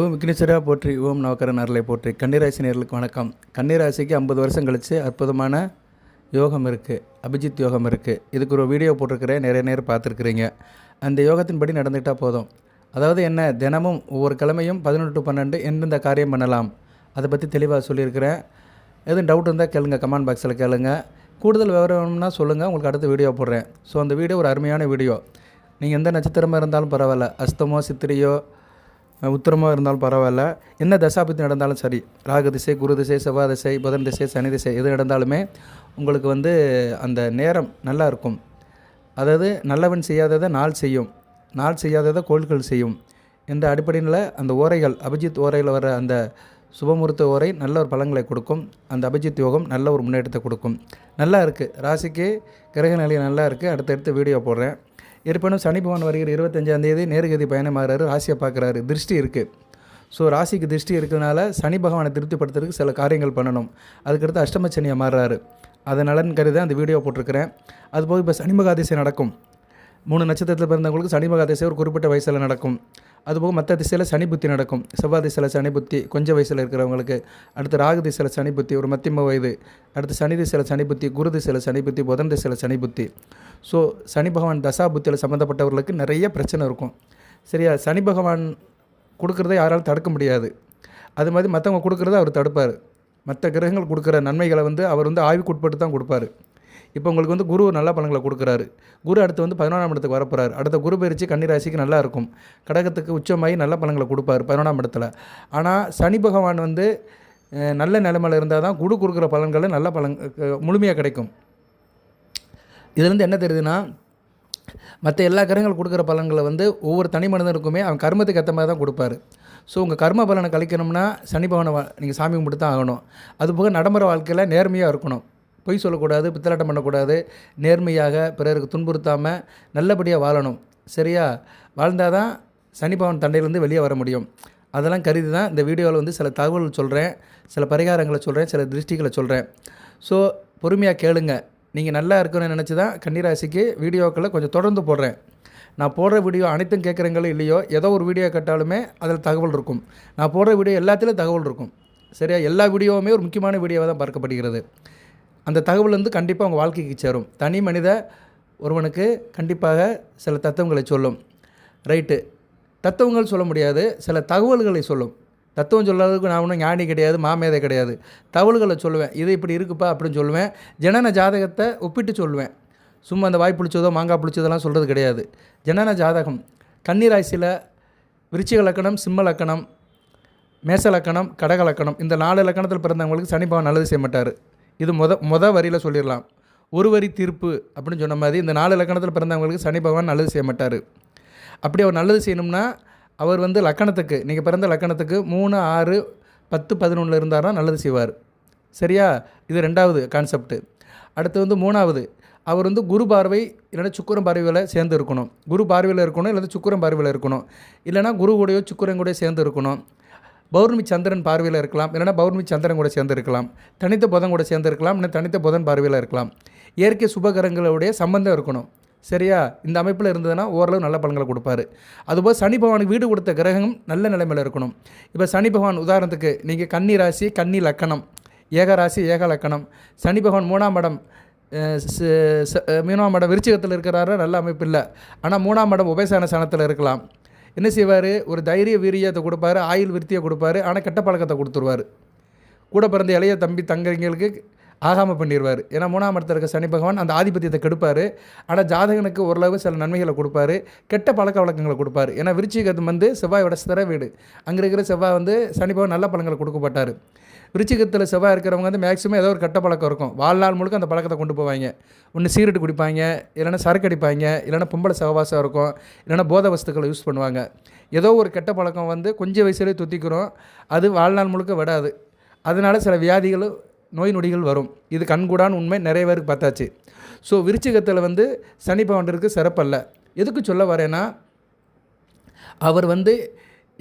ஓம் விக்னேஸ்வரா போற்றி ஓம் நவக்கர நரலை போற்றி. கன்னிராசி நேர்களுக்கு வணக்கம். கன்னிராசிக்கு ஐம்பது வருஷம் கழித்து அற்புதமான யோகம் இருக்குது அபிஜித் யோகம் இருக்குது இதுக்கு ஒரு வீடியோ போட்டிருக்கிறேன் நிறைய நேரம் பார்த்துருக்குறீங்க. அந்த யோகத்தின்படி நடந்துக்கிட்டால் போதும். அதாவது என்ன தினமும் ஒவ்வொரு கிழமையும் பதினொன்று டு பன்னெண்டு எந்தெந்த காரியம் பண்ணலாம் அதை பற்றி தெளிவாக சொல்லியிருக்கிறேன். எதுவும் டவுட் இருந்தால் கேளுங்க கமெண்ட் பாக்ஸில் கேளுங்க. கூடுதல் விவரம் வேணும்னா சொல்லுங்கள் உங்களுக்கு அடுத்த வீடியோ போடுறேன். ஸோ அந்த வீடியோ ஒரு அருமையான வீடியோ நீங்கள் எந்த நட்சத்திரமாக இருந்தாலும் பரவாயில்ல. அஸ்தமோ சித்திரையோ உத்திரமாக இருந்தாலும் பரவாயில்ல. என்ன தசாபத்தி நடந்தாலும் சரி ராகு திசை குரு திசை செவ்வாய் திசை புதன் திசை சனி திசை எது நடந்தாலுமே உங்களுக்கு வந்து அந்த நேரம் நல்லா இருக்கும். அதாவது நல்லவன் செய்யாததை நாள் செய்யும். நாள் செய்யாததை கோள்கள் செய்யும். என்ற அடிப்படையில் அந்த ஓரைகள் அபிஜித் ஓரையில் வர அந்த சுபமுகூர்த்த ஓரை நல்ல ஒரு பலங்களை கொடுக்கும். அந்த அபிஜித் யோகம் நல்ல ஒரு முன்னேற்றத்தை கொடுக்கும். நல்லா இருக்குது ராசிக்கு கிரக நிலை நல்லா இருக்குது அடுத்தடுத்து வீடியோ போடுறேன். இருப்பினும் சனி பகவான் வருகிற இருபத்தஞ்சாம் தேதி நேர்கதி பயணமாகிறாரு ராசியை பார்க்குறாரு. திருஷ்டி இருக்குது ஸோ ராசிக்கு திருஷ்டி இருக்கிறதுனால சனி பகவானை திருப்திப்படுத்துறதுக்கு சில காரியங்கள் பண்ணணும். அதுக்கடுத்து அஷ்டம சனியை மாறுறாரு. அதை நலன் கருதி அந்த வீடியோ போட்டிருக்கிறேன். அதுபோக இப்போ சனி மகாதிசை நடக்கும். மூணு நட்சத்திரத்தில் பிறந்தவங்களுக்கு சனி மகாதிசை ஒரு குறிப்பிட்ட வயசில் நடக்கும். அதுபோக மற்ற திசையில் சனி புத்தி நடக்கும். செவ்வாய் திசையில் சனி புத்தி கொஞ்சம் வயசில் இருக்கிறவங்களுக்கு அடுத்து ராகு திசையில் சனி புத்தி ஒரு மத்தியம வயது அடுத்து சனி திசையில் சனி புத்தி குரு திசையில் சனி புத்தி புதன் திசையில் சனி புத்தி. ஸோ சனி பகவான் தசா புத்தியில் சம்மந்தப்பட்டவர்களுக்கு நிறைய பிரச்சனை இருக்கும். சரியா? சனி பகவான் கொடுக்குறத யாராலும் தடுக்க முடியாது. அது மாதிரி மற்றவங்க கொடுக்குறத அவர் தடுப்பார். மற்ற கிரகங்கள் கொடுக்குற நன்மைகளை வந்து அவர் வந்து ஆய்வுக்குட்பட்டு தான் கொடுப்பாரு. இப்போ உங்களுக்கு வந்து குரு நல்ல பலன்களை கொடுக்குறாரு. குரு அடுத்து வந்து பதினொன்றாம் இடத்துக்கு வரப்போகிறார் அடுத்த குரு பயிற்சி கன்னிராசிக்கு நல்லா இருக்கும். கடகத்துக்கு உச்சமாகி நல்ல பலன்களை கொடுப்பாரு பதினொன்றாம் இடத்துல. ஆனால் சனி பகவான் வந்து நல்ல நிலமையில் இருந்தால் தான் குரு கொடுக்குற பலன்களை நல்ல பலன் முழுமையாக கிடைக்கும். இதுலேருந்து என்ன தெரியுதுன்னா மற்ற எல்லா கிரகங்கள் கொடுக்குற பலன்களை வந்து ஒவ்வொரு தனி மனிதனுக்குமே அவன் கர்மத்துக்கு ஏற்ற மாதிரி தான் கொடுப்பாரு. ஸோ உங்கள் கர்ம பலனை கழிக்கணும்னா சனி நீங்கள் சாமி கும்பிட்டு தான் ஆகணும். அதுபோக நடைமுறை வாழ்க்கையில் நேர்மையாக இருக்கணும். பொய் சொல்லக்கூடாது பித்தலாட்டம் பண்ணக்கூடாது. நேர்மையாக பிறருக்கு துன்புறுத்தாமல் நல்லபடியாக வாழணும். சரியா? வாழ்ந்தால் தான் சனி பகவான் தண்டையிலேருந்து வெளியே வர முடியும். அதெல்லாம் கருதி தான் இந்த வீடியோவில் வந்து சில தகவல்கள் சொல்கிறேன் சில பரிகாரங்களை சொல்கிறேன் சில திருஷ்டிகளை சொல்கிறேன் ஸோ பொறுமையாக கேளுங்கள் நீங்கள் நல்லா இருக்கணும்னு நினச்சி தான் கன்னிராசிக்கு வீடியோக்களை கொஞ்சம் தொடர்ந்து போடுறேன். நான் போடுற வீடியோ அனைத்தும் கேட்குறங்களோ இல்லையோ ஏதோ ஒரு வீடியோ கேட்டாலுமே அதில் தகவல் இருக்கும். நான் போடுற வீடியோ எல்லாத்துலேயும் தகவல் இருக்கும். சரியா? எல்லா வீடியோவுமே ஒரு முக்கியமான வீடியோவாக தான் பார்க்கப்படுகிறது. அந்த தகவல் வந்து கண்டிப்பாக உங்கள் வாழ்க்கைக்கு சேரும். தனி மனித ஒருவனுக்கு கண்டிப்பாக சில தத்துவங்களை சொல்லும். ரைட்டு. தத்துவங்கள் சொல்ல முடியாது சில தகவல்களை சொல்லும். தத்துவம் சொல்கிறதுக்கு நான் ஒன்றும் ஞானி கிடையாது மாமேதை கிடையாது. தவள்களை சொல்லுவேன். இது இப்படி இருக்குப்பா அப்படின்னு சொல்லுவேன். ஜனன ஜாதகத்தை ஒப்பிட்டு சொல்லுவேன். சும்மா அந்த வாய் புளிச்சதோ மாங்காய் புளிச்சதெல்லாம் சொல்கிறது கிடையாது. ஜனன ஜாதகம். கன்னிராசியில் விருச்சிக லக்கணம் சிம்ம லக்கணம் மேச லக்கணம் கடக லக்கணம். இந்த நாலு லக்கணத்தில் பிறந்தவங்களுக்கு சனிபாவம் நல்லது செய்ய மாட்டார். இது மொத முத வரியில் சொல்லிடலாம். ஒரு வரி தீர்ப்பு அப்படின்னு சொன்ன மாதிரி இந்த நாலு லக்கணத்தில் பிறந்தவங்களுக்கு சனி பகவான் நல்லது செய்ய மாட்டார். அப்படி அவர் நல்லது செய்யணும்னா அவர் வந்து லக்கணத்துக்கு நீங்கள் பிறந்த லக்கணத்துக்கு மூணு ஆறு பத்து பதினொன்றில் இருந்தார்னா நல்லது செய்வார். சரியா? இது ரெண்டாவது கான்செப்ட்டு அடுத்து வந்து மூணாவது அவர் வந்து குரு பார்வை இல்லைன்னா சுக்கரம் பார்வையில் சேர்ந்து இருக்கணும். குரு பார்வையில் இருக்கணும் இல்லை சுக்கரம் பார்வையில் இருக்கணும். இல்லைன்னா குரு கூடயோ சுக்கரன் கூட சேர்ந்து இருக்கணும். பௌர்ணமி சந்திரன் பார்வையில் இருக்கலாம் இல்லைன்னா பௌர்ணமி சந்திரன் கூட சேர்ந்து இருக்கலாம். தனித்த புதன் கூட சேர்ந்து இருக்கலாம் இல்லை தனித்த புதன் பார்வையில் இருக்கலாம். இயற்கை சுபகரங்களுடைய சம்பந்தம் இருக்கணும். சரியா? இந்த அமைப்பில் இருந்ததுன்னா ஓரளவு நல்ல பலன்களை கொடுப்பாரு. அதுபோல் சனி பகவானுக்கு வீடு கொடுத்த கிரகம் நல்ல நிலைமையில் இருக்கணும். இப்போ சனி பகவான் உதாரணத்துக்கு நீங்கள் கன்னி ராசி கன்னி லக்கணம் ஏக ராசி ஏக லக்கணம். சனி பகவான் மூணாம் இடம் ச- ச- மூணாம் இடம் விருச்சிகத்தில் இருக்கிறாரு? நல்ல அமைப்பு இல்லை. ஆனால் மூணாம் இடம் உபயசான சனத்தில் இருக்கலாம். என்ன செய்வார்? ஒரு தைரிய வீரியத்தை கொடுப்பாரு ஆயுள் விருத்தியை கொடுப்பாரு ஆனால் கெட்ட பழக்கத்தை கொடுத்துருவார். கூட பிறந்த இளைய தம்பி தங்கைங்களுக்கு ஆகாமல் பண்ணிடுவார் ஏன்னா மூணாம் இடத்துல இருக்க சனி பகவான் அந்த ஆதிபத்தியத்தை கெடுப்பார். ஆனால் ஜாதகனுக்கு ஓரளவு சில நன்மைகளை கொடுப்பாரு. கெட்ட பழக்க வழக்கங்களை கொடுப்பாரு. ஏன்னா விருச்சிகத்து வந்து செவ்வாயோட ஸ்திர வீடு. அங்கே இருக்கிற செவ்வாய் வந்து சனி பகவான் நல்ல பழங்களை கொடுக்கப்பட்டார். விருச்சிகத்தில் செவ்வாய் இருக்கிறவங்க வந்து மேக்ஸிமம் ஏதோ ஒரு கெட்ட பழக்கம் இருக்கும். வாழ்நாள் முழுக்க அந்த பழக்கத்தை கொண்டு போவாங்க. ஒன்று சீரட்டு குடிப்பாங்க. இல்லைன்னா சரக்கு அடிப்பாங்க. இல்லைன்னா பொம்பளை சகவாசம் இருக்கும். இல்லைன்னா போத வஸ்துக்களை யூஸ் பண்ணுவாங்க. ஏதோ ஒரு கெட்ட பழக்கம் வந்து கொஞ்சம் வயசுலேயே துத்திக்கிறோம். அது வாழ்நாள் முழுக்க விடாது. அதனால சில வியாதிகளும் நோய் நொடிகள் வரும். இது கண்கூடான உண்மை நிறைய பேருக்கு பார்த்தாச்சு. ஸோ விருச்சிகத்தில் வந்து சனி பவண்டருக்கு சிறப்பல்ல எதுக்கு சொல்ல வரேன்னா அவர் வந்து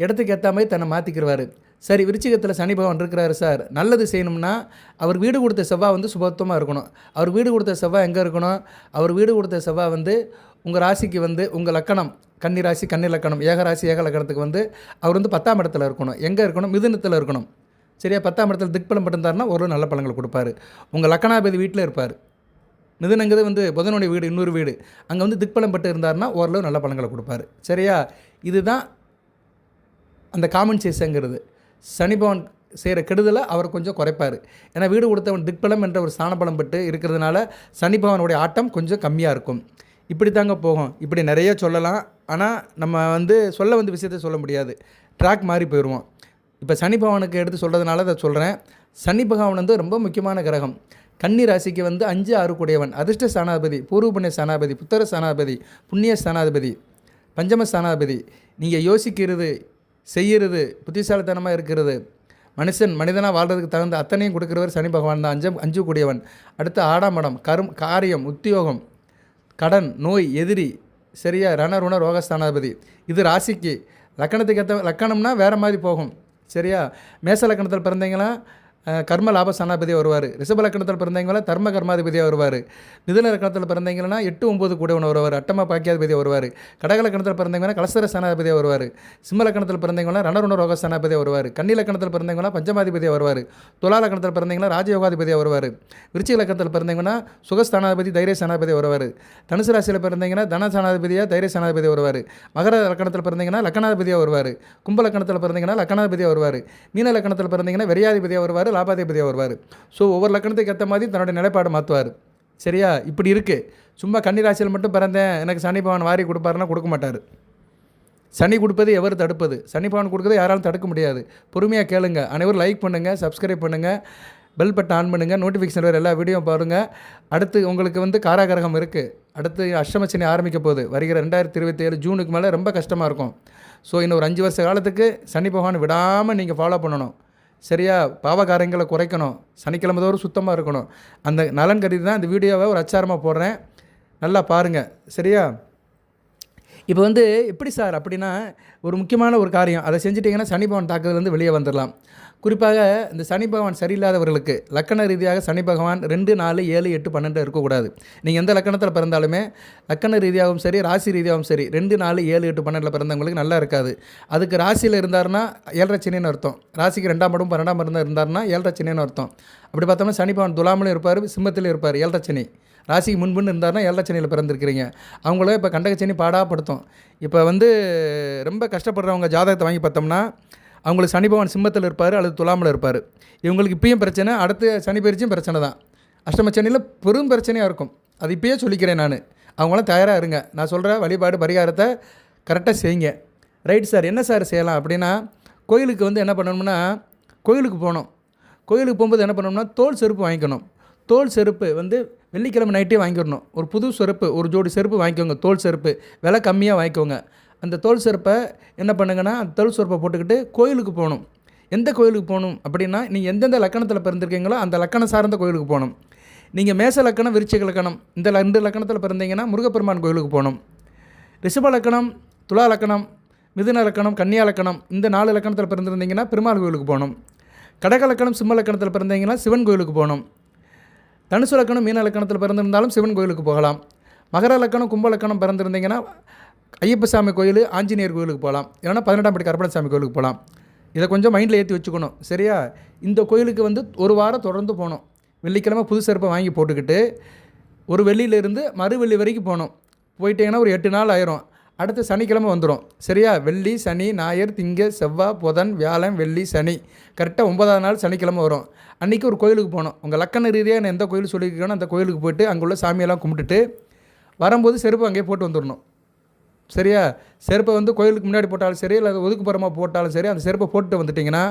இடத்துக்கு ஏற்ற மாதிரி தன்னை மாற்றிக்கிறவார் சரி விருச்சிகத்தில் சனி பகவான் இருக்கிறாரு சார். நல்லது செய்யணும்னா அவர் வீடு கொடுத்த செவ்வாய் வந்து சுபத்துவமாக இருக்கணும். அவர் வீடு கொடுத்த செவ்வாய் எங்கே இருக்கணும்? அவர் வீடு கொடுத்த செவ்வாய் வந்து உங்கள் ராசிக்கு வந்து உங்கள் லக்கணம். கன்னி ராசி கன்னி லக்கணம். ஏக ராசி ஏக லக்கணத்துக்கு வந்து அவர் வந்து பத்தாம் இடத்துல இருக்கணும். எங்கே இருக்கணும்? மிதுனத்தில் இருக்கணும். சரியா பத்தாம் இடத்துல திக்பலம் பட்டிருந்தாருன்னா ஒரு நல்ல பழங்களை கொடுப்பாரு. உங்கள் லக்கணாபதி வீட்டில் இருப்பார். மிதுனங்கிறது வந்து புதனுடைய வீடு இன்னொரு வீடு. அங்கே வந்து திக்பலம் பட்டு இருந்தாருன்னா ஓரளவு நல்ல பழங்களை கொடுப்பாரு. சரியா இதுதான் அந்த காமன்சேஷங்கிறது சனி சனிபவன் செய்கிற கெடுதலை அவர் கொஞ்சம் குறைப்பார். ஏன்னா வீடு கொடுத்தவன் திக்பலம் என்ற ஒரு ஸ்தானபலம் பட்டு இருக்கிறதுனால சனிபவனுடைய ஆட்டம் கொஞ்சம் கம்மியாக இருக்கும். இப்படி தாங்க போகும். இப்படி நிறைய சொல்லலாம். ஆனால் நம்ம வந்து சொல்ல வந்து விஷயத்தை சொல்ல முடியாது. ட்ராக் மாறி போயிடுவோம் இப்போ சனி பகவானுக்கு எடுத்து சொல்கிறதுனால அதை சொல்கிறேன் சனி பகவான் வந்து ரொம்ப முக்கியமான கிரகம். கன்னி ராசிக்கு வந்து அஞ்சு ஆறு கூடையவன். அதிர்ஷ்ட சனாதிபதி பூர்வ புண்ணிய சனாதிபதி புத்தர சனாதிபதி புண்ணிய சனாதிபதி பஞ்சம சனாதிபதி நீங்கள் யோசிக்கிறது செய்கிறது புத்திசாலித்தனமாக இருக்கிறது. மனுஷன் மனிதனாக வாழ்கிறதுக்கு தகுந்த அத்தனையும் கொடுக்குறவர் சனி பகவான் தான். அஞ்சம் அஞ்சு கூடியவன். அடுத்து ஆடாமடம் கரும் காரியம் உத்தியோகம் கடன் நோய் எதிரி சரியா ரணருண ரோகஸ்தானாதிபதி இது ராசிக்கு. லக்கணத்துக்கு ஏற்ற லக்கணம்னா வேறு மாதிரி போகும். சரியா? மேசலக்கணத்தில் பிறந்தீங்களா? கர்ம லாப வருவார். ரிஷப லக்கணத்தில் பிறந்தவங்களா தர்ம கர்மாதிபதியாக வருவார். மிதுன லக்கணத்தில் பிறந்தீங்கன்னா எட்டு ஒம்பது கூடவன் வருவார். அட்டம பாக்கியாதிபதியாக வருவார். கடக லக்கணத்தில் பிறந்தவங்கன்னா கலசர சனாதிபதியாக வருவார். சிம்ம லக்கணத்தில் பிறந்தவங்கன்னா ரணருண ரோக ஸ்தானாதிபதியாக வருவார். கன்னி லக்கணத்தில் பிறந்தவங்கன்னா பஞ்சமாதிபதியாக வருவார். துலா லக்கணத்தில் பிறந்தவங்கன்னா ராஜயோகாதிபதியாக வருவார். விருச்சிக லக்கணத்தில் பிறந்தவங்கன்னா சுகஸ்தானாதிபதி தைரிய சனாதிபதி வருவார். தனுசு ராசியில் பிறந்தீங்கன்னா தனஸ்தானாதிபதியாக தைரிய சனாதிபதி வருவார். மகர லக்கணத்தில் பிறந்தீங்கன்னா லக்கணாதிபதியாக வருவார். கும்ப லக்கணத்தில் பிறந்தீங்கன்னா லக்கணாதிபதியாக வருவார். மீன லக்கணத்தில் பிறந்தீங்கன்னா வெறியாதிபதியாக வருவார். லாபாதிபதியாக வருவார். ஸோ ஒவ்வொரு லக்கணத்துக்கு ஏற்ற மாதிரி தன்னுடைய நிலைப்பாடு மாற்றுவார் சரியா? இப்படி இருக்குது சும்மா கன்னி ராசியில் மட்டும் பிறந்தேன் எனக்கு சனி பகவான் வாரி கொடுப்பாருன்னா கொடுக்க மாட்டார். சனி கொடுப்பது எவர் தடுப்பது? சனி பகவான் கொடுக்கறது யாராலும் தடுக்க முடியாது. பொறுமையாக கேளுங்க. அனைவரும் லைக் பண்ணுங்கள் சப்ஸ்கிரைப் பண்ணுங்கள் பெல் பட்டன் ஆன் பண்ணுங்கள் நோட்டிஃபிகேஷன் வர எல்லா வீடியோ பாருங்கள் அடுத்து உங்களுக்கு வந்து காராகிரகம் இருக்குது அடுத்து அஷ்டமச்சனி ஆரம்பிக்க போகுது. வருகிற ரெண்டாயிரத்தி இருபத்தி ஏழு ஜூனுக்கு மேலே ரொம்ப கஷ்டமாக இருக்கும். ஸோ இன்னும் ஒரு அஞ்சு வருஷ காலத்துக்கு சனி பகவான் விடாமல் நீங்கள் ஃபாலோ பண்ணணும். சரியா பாவகாரங்களை குறைக்கணும். சனிக்கிழமை தோறும் சுத்தமாக இருக்கணும். அந்த நலன் கருதி தான் இந்த வீடியோவை ஒரு அச்சாரமாக போடுறேன். நல்லா பாருங்கள் சரியா? இப்போ வந்து எப்படி சார் அப்படின்னா ஒரு முக்கியமான ஒரு காரியம். அதை செஞ்சிட்டிங்கன்னா சனி தாக்குதல் தாக்குதலேருந்து வெளியே வந்துடலாம் குறிப்பாக இந்த சனி பகவான் சரியில்லாதவர்களுக்கு லக்கண ரீதியாக சனி பகவான் ரெண்டு நாலு ஏழு எட்டு பன்னெண்டு இருக்கக்கூடாது. நீங்கள் எந்த லக்கணத்தில் பிறந்தாலுமே லக்கண ரீதியாகவும் சரி ராசி ரீதியாகவும் சரி ரெண்டு நாலு ஏழு எட்டு பன்னெண்டில் பிறந்தவங்களுக்கு நல்லா இருக்காது. அதுக்கு ராசியில் இருந்தார்னா ஏழரை சனின்னு அர்த்தம். ராசிக்கு ரெண்டாம் படம் பன்னெண்டாம் இருந்தால் இருந்தார்னா ஏழரை சனின்னு அர்த்தம். அப்படி பார்த்தோம்னா சனி பகவான் துலாமிலும் இருப்பார் சிம்மத்திலும் இருப்பார் ஏழரை சனி ராசிக்கு முன்புன்னு இருந்தார்னா ஏழரை பிறந்திருக்கிறீங்க. அவங்கள இப்போ கண்டகச்சனி பாடாப்படுத்தும் இப்போ வந்து ரொம்ப கஷ்டப்படுறவங்க ஜாதகத்தை வாங்கி பார்த்தோம்னா அவங்களுக்கு சனி பகவான் சிம்மத்தில் இருப்பார் அல்லது துலாமில் இருப்பார். இவங்களுக்கு இப்பயும் பிரச்சனை அடுத்த சனி பயிற்சியும் பிரச்சனை தான். அஷ்டம சனியில் பெரும் பிரச்சனையாக இருக்கும். அது இப்பயே சொல்லிக்கிறேன் நான். அவங்களாம் தயாராக இருங்க. நான் சொல்கிற வழிபாடு பரிகாரத்தை கரெக்டாக செய்யுங்க. ரைட் சார் என்ன சார் செய்யலாம் அப்படின்னா கோயிலுக்கு வந்து என்ன பண்ணணும்னா கோயிலுக்கு போகணும். கோயிலுக்கு போகும்போது என்ன பண்ணணும்னா தோல் செருப்பு வாங்கிக்கணும். தோல் செருப்பு வந்து வெள்ளிக்கிழமை நைட்டே வாங்கிடணும். ஒரு புது செருப்பு ஒரு ஜோடி செருப்பு வாங்கிக்கோங்க. தோல் செருப்பு விலை கம்மியாக வாங்கிக்கோங்க. அந்த தோல் செருப்பை என்ன பண்ணுங்கன்னா அந்த தோல் செருப்பை போட்டுக்கிட்டு கோயிலுக்கு போகணும். எந்த கோயிலுக்கு போகணும் அப்படின்னா நீங்கள் எந்தெந்த லக்கணத்தில் பிறந்திருக்கீங்களோ அந்த லக்கணம் சார்ந்த கோயிலுக்கு போகணும். நீங்கள் மேச லக்கணம் விருச்சிக லக்கணம் இந்த ரெண்டு லக்கணத்தில் பிறந்தீங்கன்னா முருகப்பெருமான் கோயிலுக்கு போகணும். ரிஷப லக்கணம் துலா லக்கணம் மிதுன லக்கணம் கன்னியா லக்கணம் இந்த நாலு லக்கணத்தில் பிறந்திருந்தீங்கன்னா பெருமாள் கோயிலுக்கு போகணும். கடக லக்கணம் சிம்ம லக்கணத்தில் பிறந்தீங்கன்னா சிவன் கோயிலுக்கு போகணும். தனுசு லக்கணம் மீன லக்கணத்தில் பிறந்திருந்தாலும் சிவன் கோயிலுக்கு போகலாம். மகர லக்கணம் கும்ப லக்கணம் பிறந்திருந்தீங்கன்னா ஐயப்பசாமி கோயில் ஆஞ்சநேயர் கோயிலுக்கு போகலாம். இல்லைனா பதினெட்டாம் படி கருப்பணசாமி கோயிலுக்கு போகலாம். இதை கொஞ்சம் மைண்டில் ஏற்றி வச்சுக்கணும். சரியா? இந்த கோயிலுக்கு வந்து ஒரு வாரம் தொடர்ந்து போகணும். வெள்ளிக்கிழமை புது செருப்பை வாங்கி போட்டுக்கிட்டு ஒரு வெள்ளியிலேருந்து மறு வெள்ளி வரைக்கும் போகணும். போயிட்டீங்கன்னா ஒரு எட்டு நாள் ஆயிரும். அடுத்து சனிக்கிழமை வந்துடும் சரியா? வெள்ளி சனி ஞாயிறு திங்க செவ்வாய் புதன் வியாழன் வெள்ளி சனி. கரெக்டாக ஒன்பதாவது நாள் சனிக்கிழமை வரும். அன்றைக்கி ஒரு கோயிலுக்கு போகணும். உங்கள் லக்கண ரீதியாக நான் எந்த கோயில் சொல்லியிருக்கேனோ அந்த கோயிலுக்கு போயிட்டு அங்கே உள்ள சாமியெல்லாம் கும்பிட்டுட்டு வரும்போது செருப்பு அங்கேயே போட்டு வந்துடணும். சரியா? செருப்பை வந்து கோயிலுக்கு முன்னாடி போட்டாலும் சரி இல்லை ஒதுக்குப்புறமாக போட்டாலும் சரி அந்த செருப்பை போட்டு வந்துட்டிங்கன்னா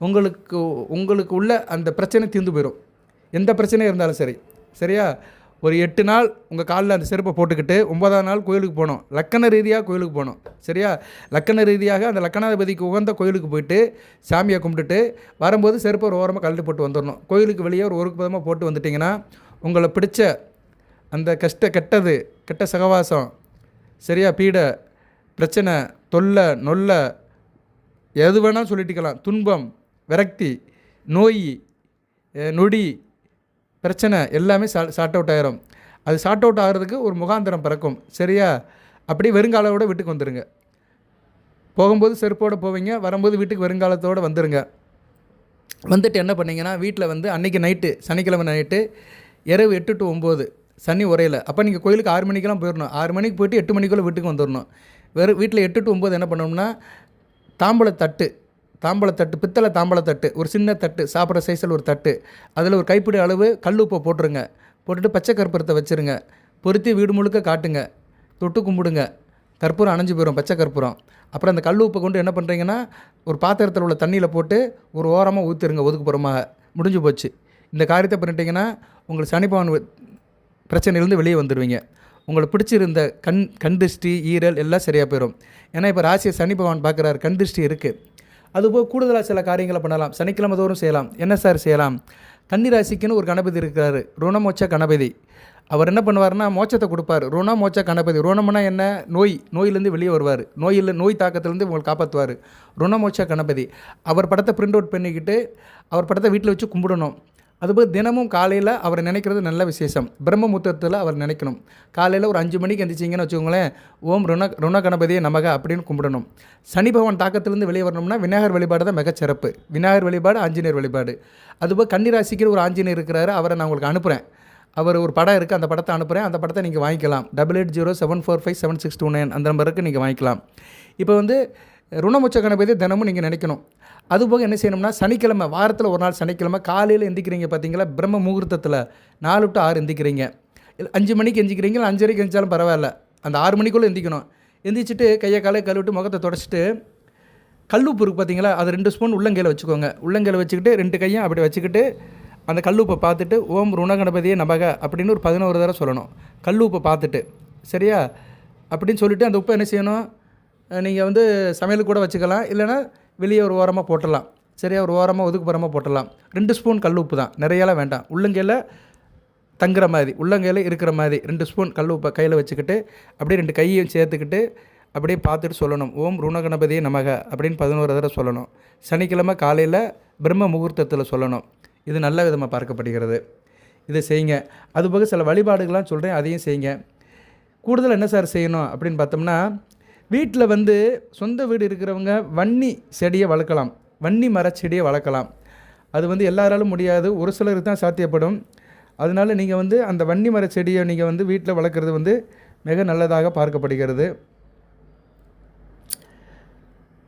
உங்களுக்கு உங்களுக்கு உள்ள அந்த பிரச்சனை தீர்ந்து போயிடும் எந்த பிரச்சனையும் இருந்தாலும் சரி. சரியா? ஒரு எட்டு நாள் உங்கள் காலில் அந்த செருப்பை போட்டுக்கிட்டு ஒன்பதாம் நாள் கோயிலுக்கு போகணும். லக்கண ரீதியாக கோயிலுக்கு போகணும். சரியா? லக்கண ரீதியாக அந்த லக்கணாதிபதிக்கு உகந்த கோயிலுக்கு போயிட்டு சாமியை கும்பிட்டுட்டு வரும்போது செருப்பை ஒரு ஓரமாக கழட்டி போட்டு வந்துடணும். கோயிலுக்கு வெளியே ஒரு ஒரு பதமாக போட்டு வந்துட்டிங்கன்னா உங்களை பிடிச்ச அந்த கஷ்ட கெட்டது கெட்ட சகவாசம் சரியா பீடை பிரச்சனை தொல்லை நொல்லை எது வேணால் சொல்லிட்டுக்கலாம். துன்பம் விரக்தி நோய் நொடி பிரச்சனை எல்லாமே சா சார்ட் அவுட் ஆகிரும் அது சார்ட் அவுட் ஆகிறதுக்கு ஒரு முகாந்திரம் பிறக்கும். சரியா? அப்படியே வெறுங்காலோட வீட்டுக்கு வந்துடுங்க போகும்போது செருப்போடு போவீங்க வரும்போது வீட்டுக்கு வெறுங்காலத்தோடு வந்துடுங்க வந்துட்டு என்ன பண்ணிங்கன்னா வீட்டில் வந்து அன்றைக்கி நைட்டு சனிக்கிழமை நைட்டு இரவு எட்டு டு ஒம்பது. சனி உரையில். அப்போ நீங்கள் கோயிலுக்கு ஆறு மணிக்கெல்லாம் போயிடணும் ஆறு மணிக்கு போயிட்டு எட்டு மணிக்குள்ளே வீட்டுக்கு வந்துடணும் வெறும் வீட்டில் எட்டு டு ஒம்பது என்ன பண்ணணும்னா தாம்பூலத்தட்டு தட்டு பித்தளை தாம்பூலத்தட்டு ஒரு சின்ன தட்டு சாப்பிட்ற சைஸில் ஒரு தட்டு. அதில் ஒரு கைப்பிடி அளவு கல் உப்பை போட்டுருங்க. போட்டுட்டு பச்சை கற்பூரத்தை வச்சுருங்க. பொருத்தி வீடு முழுக்க காட்டுங்க. தொட்டு கும்பிடுங்க. கற்பூரம் அணைஞ்சு போயிடும் பச்சை கற்பூரம். அப்புறம் அந்த கல் உப்பை கொண்டு என்ன பண்ணுறீங்கன்னா ஒரு பாத்திரத்தில் உள்ள தண்ணியில் போட்டு ஒரு ஓரமாக ஊற்றிருங்க ஒதுக்குப்புறமாக. முடிஞ்சு போச்சு. இந்த காரியத்தை பண்ணிட்டீங்கன்னா உங்களுக்கு சனிப்பவன் பிரச்சனையிலேருந்து வெளியே வந்துடுவீங்க. உங்களுக்கு பிடிச்சிருந்த கண் கண் திருஷ்டி ஈரல் எல்லாம் சரியாக போயிடும் ஏன்னா இப்போ ராசியை சனி பகவான் பார்க்குறாரு கண் திருஷ்டி இருக்குது அதுபோக கூடுதலாக சில காரியங்களை பண்ணலாம். சனிக்கிழமை தோறும் செய்யலாம். என்ன சார் செய்யலாம்? கன்னி ராசிக்குன்னு ஒரு கணபதி இருக்கிறாரு. ருணமோச்ச கணபதி. அவர் என்ன பண்ணுவார்னா மோச்சத்தை கொடுப்பார். ருண மோட்ச கணபதி. ருணம்னா என்ன? நோய். நோயிலேருந்து வெளியே வருவார். நோயில் நோய் தாக்கத்துலேருந்து உங்களை காப்பாற்றுவார் ருணமோச்ச கணபதி. அவர் படத்தை பிரிண்ட் அவுட் பண்ணிக்கிட்டு அவர் படத்தை வீட்டில் வச்சு கும்பிடணும். அதுபோல் தினமும் காலையில் அவரை நினைக்கிறது நல்ல விசேஷம். பிரம்ம முத்தத்தில் அவர் நினைக்கணும். காலையில் ஒரு அஞ்சு மணிக்கு எந்திரிச்சிங்கன்னு வச்சுக்கோங்களேன் ஓம் ருண ருண கணபதியை நமக அப்படின்னு கும்பிடணும். சனி பகவான் தாக்கத்திலேருந்து வெளியே வரணும்னா விநாயகர் வழிபாடு தான் மிகச்சிறப்பு விநாயகர் வழிபாடு ஆஞ்சநேயர் வழிபாடு. அதுபோல் கன்னிராசிக்கு ஒரு ஆஞ்சநேயர் இருக்கிறாரு அவரை நான் உங்களுக்கு அனுப்புகிறேன் அவர் ஒரு படம் இருக்குது அந்த படத்தை அனுப்புகிறேன் அந்த படத்தை நீங்கள் வாங்கிக்கலாம். Double eight zero seven four five seven six two nine அந்த நம்பருக்கு நீங்கள் வாங்கிக்கலாம். இப்போ வந்து ருணமுச்ச கணபதி தினமும் நீங்கள் நினைக்கணும். அதுபோக என்ன செய்யணும்னா சனிக்கிழமை வாரத்தில் ஒரு நாள் சனிக்கிழமை காலையில் எந்திக்கிறீங்க பார்த்தீங்களா பிரம்ம முகூர்த்தத்தில் நாலு டு ஆறு எந்திக்கிறீங்க. அஞ்சு மணிக்கு எந்திக்கிறீங்க இல்லை அஞ்சரைக்கு எந்திச்சாலும் பரவாயில்ல. அந்த ஆறு மணிக்குள்ளே எந்திக்கணும். எந்திரிச்சிட்டு கையை காலை கழுவிட்டு முகத்தை தொடச்சிட்டு கல்லுப்பு இருக்குது பார்த்தீங்களா அது ரெண்டு ஸ்பூன் உள்ளங்கையில் வச்சுக்கோங்க. உள்ளங்கையில் வச்சுக்கிட்டு ரெண்டு கையும் அப்படி வச்சுக்கிட்டு அந்த கல்லுப்பை பார்த்துட்டு ஓம் ருணகணபதியே நமக அப்படின்னு ஒரு பதினோரு தடவை சொல்லணும். கல்லுப்பை பார்த்துட்டு சரியா? அப்படின்னு சொல்லிவிட்டு அந்த உப்பை என்ன செய்யணும்? நீங்கள் வந்து சமையலுக்கு கூட வச்சுக்கலாம். இல்லைன்னா வெளியே ஒரு ஓரமாக போட்டலாம் சரியாக ஒரு ஓரமாக ஒதுக்குப்புறமாக போட்டலாம் ரெண்டு ஸ்பூன் கல் உப்பு தான். நிறையலாம் வேண்டாம். உள்ளங்கையில் தங்குற மாதிரி உள்ளங்கையில் இருக்கிற மாதிரி ரெண்டு ஸ்பூன் கல் உப்பை கையில் வச்சுக்கிட்டு அப்படியே ரெண்டு கையையும் சேர்த்துக்கிட்டு அப்படியே பார்த்துட்டு சொல்லணும். ஓம் ருணகணபதியே நமக அப்படின்னு பதினோரு தடவை சொல்லணும். சனிக்கிழமை காலையில் பிரம்ம முகூர்த்தத்தில் சொல்லணும். இது நல்ல விதமாக பார்க்கப்படுகிறது. இதை செய்யுங்க. அதுபோக சில வழிபாடுகள்லாம் சொல்கிறேன் அதையும் செய்யுங்க. கூடுதல் என்ன சார் செய்யணும் அப்படின்னு பார்த்தோம்னா வீட்டில் வந்து சொந்த வீடு இருக்கிறவங்க வன்னி செடியை வளர்க்கலாம். வன்னி மரச்செடியை வளர்க்கலாம். அது வந்து எல்லாராலும் முடியாது. ஒரு சிலருக்கு தான் சாத்தியப்படும். அதனால நீங்கள் வந்து அந்த வன்னி மர செடியை நீங்கள் வந்து வீட்டில் வளர்க்குறது வந்து மிக நல்லதாக பார்க்கப்படுகிறது.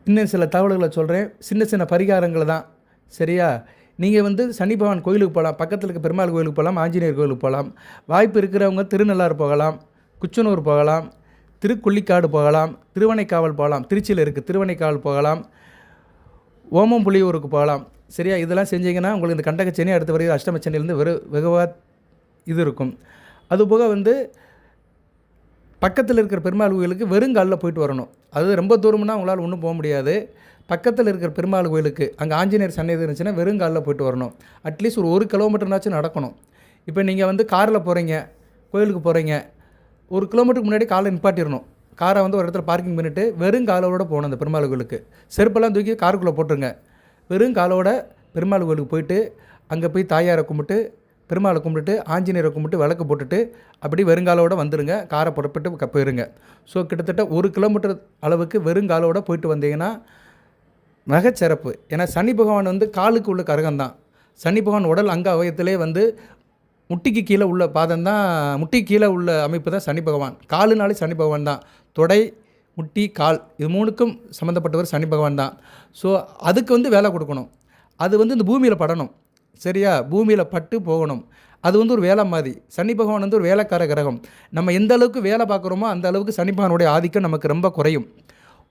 இன்னும் சில தகவல்களை சொல்கிறேன் சின்ன சின்ன பரிகாரங்கள் தான். சரியா? நீங்கள் வந்து சனி பகவான் கோயிலுக்கு போகலாம். பக்கத்தில் இருக்க பெருமாள் கோயிலுக்கு போகலாம். ஆஞ்சநேயர் கோயிலுக்கு போகலாம். வாய்ப்பு இருக்கிறவங்க திருநள்ளாறு போகலாம். குச்சனூர் போகலாம். திருக்குள்ளிக்காடு போகலாம் திருவனைக்காவல் போகலாம் திருச்சியில் இருக்குது திருவனைக்காவல் போகலாம் ஓமம்புலியூருக்கு போகலாம். சரியா? இதெல்லாம் செஞ்சீங்கன்னா உங்களுக்கு இந்த கண்டகச்சேனி அடுத்த வரைக்கும் அஷ்டமச்சனிலேருந்து வெறு வெகுவா இது இருக்கும். அதுபோக வந்து பக்கத்தில் இருக்கிற பெருமாள் கோயிலுக்கு வெறுங்காலில் போயிட்டு வரணும். அது ரொம்ப தூரம்னா உங்களால் ஒன்றும் போக முடியாது. பக்கத்தில் இருக்கிற பெருமாள் கோயிலுக்கு அங்கே ஆஞ்சநேயர் சன்னதி இருந்துச்சுன்னா வெறுங்காலில் போயிட்டு வரணும். அட்லீஸ்ட் ஒரு ஒரு கிலோமீட்டர்னாச்சும் நடக்கணும். இப்போ நீங்கள் வந்து காரில் போகிறீங்க கோயிலுக்கு போகிறீங்க ஒரு கிலோமீட்டருக்கு முன்னாடி காலை நிப்பாட்டிடணும். காரை வந்து ஒரு இடத்துல பார்க்கிங் பண்ணிவிட்டு வெறும் காலோட போகணும் அந்த பெருமாள் கோயிலுக்கு செருப்பெல்லாம் தூக்கி காருக்குள்ளே போட்டுருங்க. வெறும் காலோட பெருமாள் கோயிலுக்கு போயிட்டு அங்கே போய் தாயாரை கும்பிட்டு பெருமாளை கும்பிட்டுட்டு ஆஞ்சநேயரை கும்பிட்டு விளக்கு போட்டுட்டு அப்படி வெறுங்காலோட வந்துடுங்க காரை புறப்பட்டு க- போயிருங்க. ஸோ கிட்டத்தட்ட ஒரு கிலோமீட்டர் அளவுக்கு வெறுங்காலோட போயிட்டு வந்தீங்கன்னா மிகச்சிறப்பு. ஏன்னா சனி பகவான் வந்து காலுக்கு உள்ள கரகம் தான் சனி பகவான் உடல் அங்க அவயத்திலே வந்து முட்டிக்கு கீழே உள்ள பாதம் தான் முட்டிக்கு கீழே உள்ள அமைப்பு தான் சனி பகவான். காலுனாலே சனி பகவான் தான். தொடை முட்டி கால் இது மூணுக்கும் சம்மந்தப்பட்டவர் சனி பகவான் தான். ஸோ அதுக்கு வந்து வேலை கொடுக்கணும். அது வந்து இந்த பூமியில் படணும். சரியா? பூமியில் பட்டு போகணும். அது வந்து ஒரு வேலை மாதிரி. சனி பகவான் வந்து ஒரு வேலைக்கார கிரகம். நம்ம எந்த அளவுக்கு வேலை பார்க்குறோமோ அந்த அளவுக்கு சனி பகவானுடைய ஆதிக்கம் நமக்கு ரொம்ப குறையும்.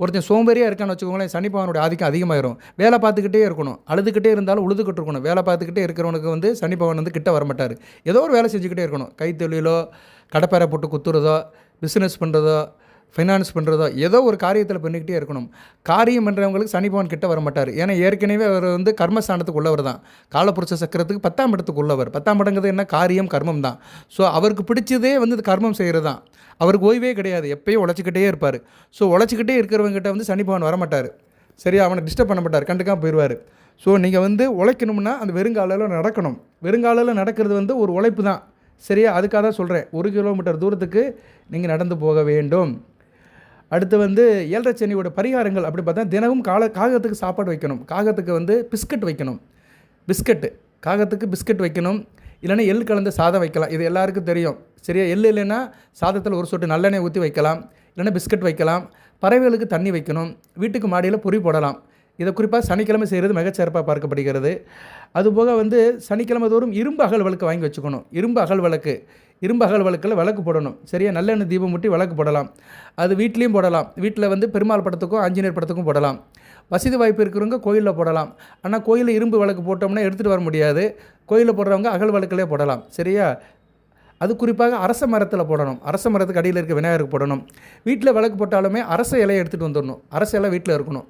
ஒருத்தன் சோம்பேறியாக இருக்கான்னு வச்சுக்கோங்களேன் சனி ஆதிக்கம் அதிகமாயிரும். வேலை பார்த்துக்கிட்டே இருக்கணும். அழுதுகிட்டே இருந்தாலும் உழுதுகிட்டு இருக்கணும். வேலை பார்த்துக்கிட்டே இருக்கிறவனுக்கு வந்து சனி வந்து கிட்ட வரமாட்டார். ஏதோ ஒரு வேலை செஞ்சுக்கிட்டே இருக்கணும். கைத்தொழிலோ கடப்பேரை போட்டு குத்துறதோ பிஸ்னஸ் பண்ணுறதோ ஃபைனான்ஸ் பண்ணுறதோ ஏதோ ஒரு காரியத்தில் பண்ணிக்கிட்டே இருக்கணும். காரியம் பண்ணுறவங்களுக்கு சனிபவன் கிட்ட வர மாட்டார் ஏன்னா ஏற்கனவே அவர் வந்து கர்மஸ்தானத்துக்கு உள்ளவர் தான். காலப்புருஷ சக்கரத்துக்கு பத்தாம் இடத்துக்கு உள்ளவர். பத்தாம் இடங்கிறது என்ன? காரியம் கர்மம் தான். ஸோ அவருக்கு பிடிச்சதே வந்து இது கர்மம் செய்கிறது தான். அவருக்கு ஓய்வே கிடையாது. எப்பயும் உழைச்சிக்கிட்டே இருப்பார். ஸோ உழைச்சிக்கிட்டே இருக்கிறவங்ககிட்ட வந்து சனிபவன் வரமாட்டார். சரியா? அவனை டிஸ்டர்ப் பண்ண மாட்டார். கண்டுக்காம போயிடுவார் ஸோ நீங்கள் வந்து உழைக்கணும்னா அந்த வெறுங்காலையில் நடக்கணும். வெறுங்காலையில் நடக்கிறது வந்து ஒரு உழைப்பு தான். சரியா? அதுக்காக தான் சொல்கிறேன் ஒரு கிலோமீட்டர் தூரத்துக்கு நீங்கள் நடந்து போக வேண்டும். அடுத்து வந்து ஏழரை சனியோட பரிகாரங்கள் அப்படி பார்த்தா தினமும் கால காகத்துக்கு சாப்பாடு வைக்கணும். காகத்துக்கு வந்து பிஸ்கட் வைக்கணும். பிஸ்கட்டு. காகத்துக்கு பிஸ்கட் வைக்கணும். இல்லைன்னா எள் கலந்த சாதம் வைக்கலாம். இது எல்லாருக்கும் தெரியும். சரியா? எள் இல்லைன்னா சாதத்தில் ஒரு சொட்டு நல்லெண்ணெய் ஊற்றி வைக்கலாம். இல்லைன்னா பிஸ்கட் வைக்கலாம். பறவைகளுக்கு தண்ணி வைக்கணும். வீட்டுக்கு மாடியில் பொறி போடலாம். இதை குறிப்பாக சனிக்கிழமை செய்கிறது மிகச்சிறப்பாக பார்க்கப்படுகிறது. அதுபோக வந்து சனிக்கிழமை தோறும் இரும்பு அகல் விளக்கு வாங்கி வச்சுக்கணும். இரும்பு அகல் விளக்கு. இரும்பு அகல் விளக்கில் விளக்கு போடணும். சரியா? நல்லெண்ணெய் தீபம் முட்டி விளக்கு போடலாம். அது வீட்லேயும் போடலாம். வீட்டில் வந்து பெருமாள் படத்துக்கும் ஆஞ்சநேயர் படத்துக்கும் போடலாம். வசதி வாய்ப்பு இருக்கிறவங்க கோயிலில் போடலாம். ஆனால் கோயிலில் இரும்பு விளக்கு போட்டோம்னா எடுத்துகிட்டு வர முடியாது. கோயிலில் போடுறவங்க அகல் விளக்கிலே போடலாம். சரியா? அது குறிப்பாக அரச மரத்தில் போடணும். அரச மரத்துக்கு அடியில் இருக்க விநாயகருக்கு போடணும். வீட்டில் விளக்கு போட்டாலுமே அரச இலையை எடுத்துகிட்டு வந்துடணும். அரச இலை வீட்டில் இருக்கணும்.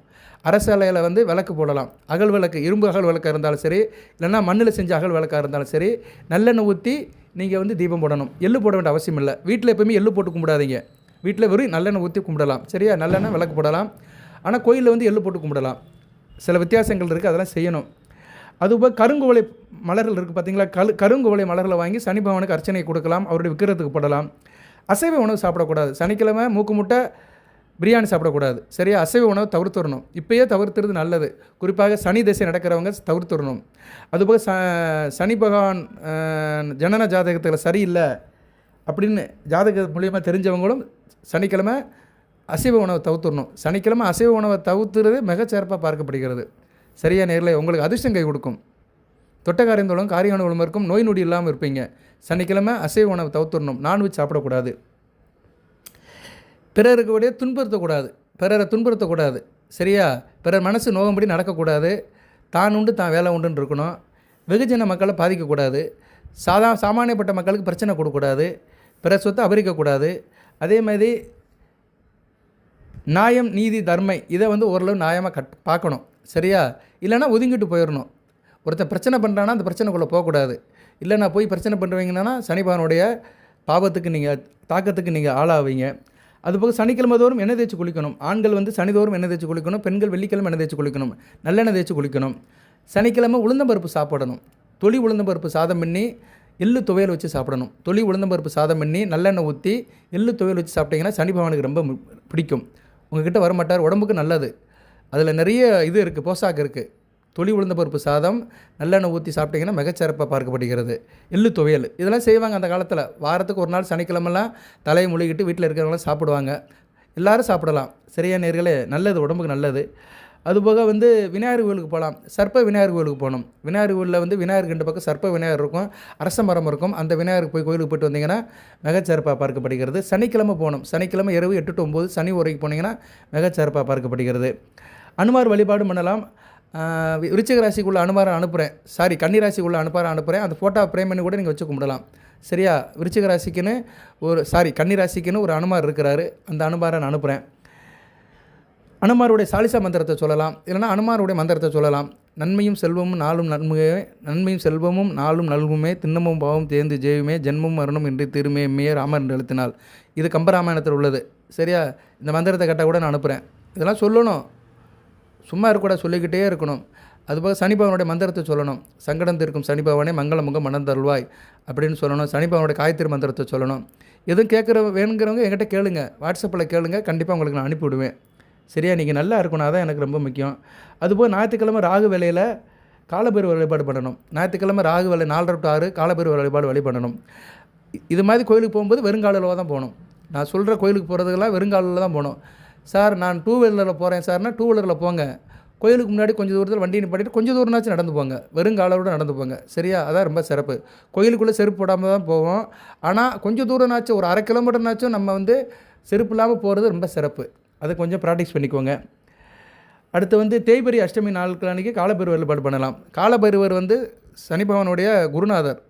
அரசாலையில் வந்து விளக்கு போடலாம். அகல் விளக்கு இரும்பு அகல் விளக்காக இருந்தாலும் சரி இல்லைன்னா மண்ணில் செஞ்ச அகல் விளக்காக இருந்தாலும் சரி நல்லெண்ணெய் ஊற்றி நீங்கள் வந்து தீபம் போடணும். எள்ளு போட வேண்டிய அவசியம் இல்லை. வீட்டில் எப்போயுமே எள்ளு போட்டு கும்பிடாதீங்க. வீட்டில் வெறும் நல்லெண்ணெய் ஊற்றி கும்பிடலாம். சரியா? நல்லெண்ணெய் விளக்கு போடலாம். ஆனால் கோயிலில் வந்து எள்ளு போட்டு கும்பிடலாம். சில வித்தியாசங்கள் இருக்குது அதெல்லாம் செய்யணும். அதுபோல் கருங்குவலை மலர்கள் இருக்குது பார்த்தீங்களா கரு கருங்குவலை மலர்களை வாங்கி சனி பகவானுக்கு அர்ச்சனை கொடுக்கலாம். அவருடைய விக்கிரத்துக்கு போடலாம். அசைவ உணவு சாப்பிடக்கூடாது. சனிக்கிழமை மூக்கு முட்டை பிரியாணி சாப்பிடக்கூடாது. சரியா? அசைவ உணவு தவிர்த்துடணும் இப்பயே தவிர்த்துறது நல்லது. குறிப்பாக சனி திசை நடக்கிறவங்க தவிர்த்துடணும் அதுபோக ச சனி பகவான் ஜனன ஜாதகத்தில் சரியில்லை அப்படின்னு ஜாதக மூலியமாக தெரிஞ்சவங்களும் சனிக்கிழமை அசைவ உணவை தவிர்த்துடணும் சனிக்கிழமை அசைவ உணவை தவிர்த்துறது மிகச்சிறப்பாக பார்க்கப்படுகிறது. சரியா நேரில் உங்களுக்கு அதிர்ஷ்டம் கை கொடுக்கும். தொட்டக்காரியம் காரியான உணவு இருக்கும். நோய் நொடி இல்லாமல் இருப்பீங்க. சனிக்கிழமை அசைவ உணவை தவிர்த்துடணும் நான்வெஜ் சாப்பிடக்கூடாது. பிறருக்கு உடைய துன்புறுத்தக்கூடாது. பிறரை துன்புறுத்தக்கூடாது. சரியா? பிறர் மனசு நோகும்படி நடக்கக்கூடாது. தான் உண்டு தான் வேலை உண்டுன்னு இருக்கணும். வெகுஜன மக்களை பாதிக்கக்கூடாது. சாதா சாமானியப்பட்ட மக்களுக்கு பிரச்சனை கொடுக்கக்கூடாது. பிறர் சொத்தை அபரிக்கக்கூடாது அதே மாதிரி நியாயம் நீதி தர்மை இதை வந்து ஓரளவு நியாயமாக கட் பார்க்கணும். சரியா? இல்லைன்னா ஒதுங்கிட்டு போயிடணும். ஒருத்தர் பிரச்சனை பண்ணுறான்னா அந்த பிரச்சனைக்குள்ளே போகக்கூடாது. இல்லை நான் போய் பிரச்சனை பண்ணுறவங்கன்னா சனிபானுடைய பாவத்துக்கு நீங்கள் தாக்கத்துக்கு நீங்கள் ஆளாவீங்க. அதுபோக சனிக்கிழமை தோறும் எண்ணெய் தேய்ச்சி குளிக்கணும். ஆண்கள் வந்து சனிதோறும் எண்ணெய் தேய்ச்சி குளிக்கணும். பெண்கள் வெள்ளிக்கிழமை எண்ணெய் தேய்ச்சி குளிக்கணும். நல்லெண்ணெய் தேய்ச்சி குளிக்கணும். சனிக்கிழமை உளுந்தம்பருப்பு சாப்பிடணும். தொளி உளுந்தம்பருப்பு சாதம் பண்ணி எள்ளு துவையல் வச்சு சாப்பிடணும். தொளி உளுந்தம்பருப்பு சாதம் பண்ணி நல்லெண்ணெய் ஊற்றி எள்ளு துவையல் வச்சு சாப்பிட்டீங்கன்னா சனி பகவானுக்கு ரொம்ப பிடிக்கும். உங்ககிட்ட வரமாட்டார். உடம்புக்கு நல்லது. அதில் நிறைய இது இருக்குது போசாக்கு இருக்குது தொளி உளுந்த பருப்பு சாதம் நல்லெண்ணெய் ஊற்றி சாப்பிட்டிங்கன்னா மிகச்சிறப்பாக பார்க்கப்படுகிறது. எள்ளு துவையல். இதெல்லாம் செய்வாங்க அந்த காலத்தில். வாரத்துக்கு ஒரு நாள் சனிக்கிழமெல்லாம் தலையை முழுகிட்டு வீட்டில் இருக்கிறவங்களாம் சாப்பிடுவாங்க. எல்லோரும் சாப்பிடலாம். சரியா நேர்களே நல்லது உடம்புக்கு நல்லது. அதுபோக வந்து விநாயகர் கோயிலுக்கு போகலாம். சர்ப்ப விநாயகர் கோயிலுக்கு போகணும். விநாயகர் கோயிலில் வந்து விநாயகர் ரெண்டு பக்கம் சர்ப்ப விநாயகர் இருக்கும் அரச மரம் இருக்கும். அந்த விநாயகருக்கு போய் கோயிலுக்கு போய்ட்டு வந்தீங்கன்னா மிகச்சிறப்பாக பார்க்கப்படுகிறது. சனிக்கிழமை போகணும். சனிக்கிழமை இரவு எட்டு டு ஒம்பது சனி உரைக்கு போனீங்கன்னா மிகச்சிறப்பாக பார்க்கப்படுகிறது. அனுமார் வழிபாடு பண்ணலாம். விருச்சிக ராசிக்குள்ளே அனுமாரம் அனுப்புகிறேன் சாரி கன்னி ராசிக்குள்ளே அனுப்பாரம் அனுப்புகிறேன் அந்த ஃபோட்டோ ஃப்ரேம் பண்ணி கூட நீங்கள் வச்சு கும்பிடலாம். சரியா? விருச்சிக ராசிக்குன்னு ஒரு சாரி கன்னி ராசிக்குன்னு ஒரு அனுமார் இருக்கிறாரு. அந்த அனுமாரை நான் அனுப்புகிறேன் அனுமாருடைய சாலிசா மந்திரத்தை சொல்லலாம். இல்லைன்னா அனுமாருடைய மந்திரத்தை சொல்லலாம். நன்மையும் செல்வமும் நாளும் நன்மையே நன்மையும் செல்வமும் நாளும் நல்வுமே திண்ணமும் பாவம் தேர்ந்து ஜெயுமே ஜென்மம் மரணம் என்று திருமே மே ராமர் என்று எழுத்தினால் இது கம்பராமாயணத்தில் உள்ளது. சரியா? இந்த மந்திரத்தை கேட்டால் கூட நான் அனுப்புகிறேன் இதெல்லாம் சொல்லணும். சும்மா இருக்கூட சொல்லிக்கிட்டே இருக்கணும். அதுபோக சனிபவனுடைய மந்திரத்தை சொல்லணும். சங்கடம் தீர்க்கும் சனிபவனே மங்களமுகம் மனம் தருள்வாய் அப்படின்னு சொல்லணும். சனிபவனுடைய காயத்திரி மந்திரத்தை சொல்லணும். எதுவும் கேட்குற வேணுங்கிறவங்க என்கிட்ட கேளுங்க. வாட்ஸ்அப்பில் கேளுங்க. கண்டிப்பாக உங்களுக்கு நான் அனுப்பிவிடுவேன். சரியா? நீங்கள் நல்லா இருக்கணும். அதான் எனக்கு ரொம்ப முக்கியம். அதுபோல் ஞாயிற்றுக்கிழமை ராகு வேலையில் காலபைரவர் வழிபாடு பண்ணணும். ஞாயிற்றுக்கிழமை ராகு வேலை நாலரை டு ஆறு காலபைரவர் வழிபாடு வழி பண்ணணும். இது மாதிரி கோயிலுக்கு போகும்போது வெறுங்காலில் தான் போகணும். நான் சொல்கிற கோயிலுக்கு போகிறதுக்கெல்லாம் வெறுங்காலில் தான் போகணும். சார் நான் டூ வீலரில் போகிறேன் சார்னா டூ வீலரில் போங்க. கோயிலுக்கு முன்னாடி கொஞ்சம் தூரத்தில் வண்டி நிப்பாட்டிட்டு கொஞ்சம் தூரம்னாச்சும் நடந்து போங்க. வெறுங்காலோட நடந்து போங்க. சரியா? அதான் ரொம்ப சிறப்பு. கோயிலுக்குள்ளே செருப்பு போடாமல் தான் போவோம். ஆனால் கொஞ்சம் தூரம்னாச்சும் ஒரு அரை கிலோமீட்டர்னாச்சும் நம்ம வந்து செருப்பு இல்லாமல் போகிறது ரொம்ப சிறப்பு. அதை கொஞ்சம் ப்ராக்டிஸ் பண்ணிக்கோங்க. அடுத்து வந்து தேய்பெரி அஷ்டமி நாட்கள் அன்றைக்கி காலபைரவர் வழிபாடு பண்ணலாம். காலபைரவர் வந்து சனி பகவானுடைய குருநாதர்.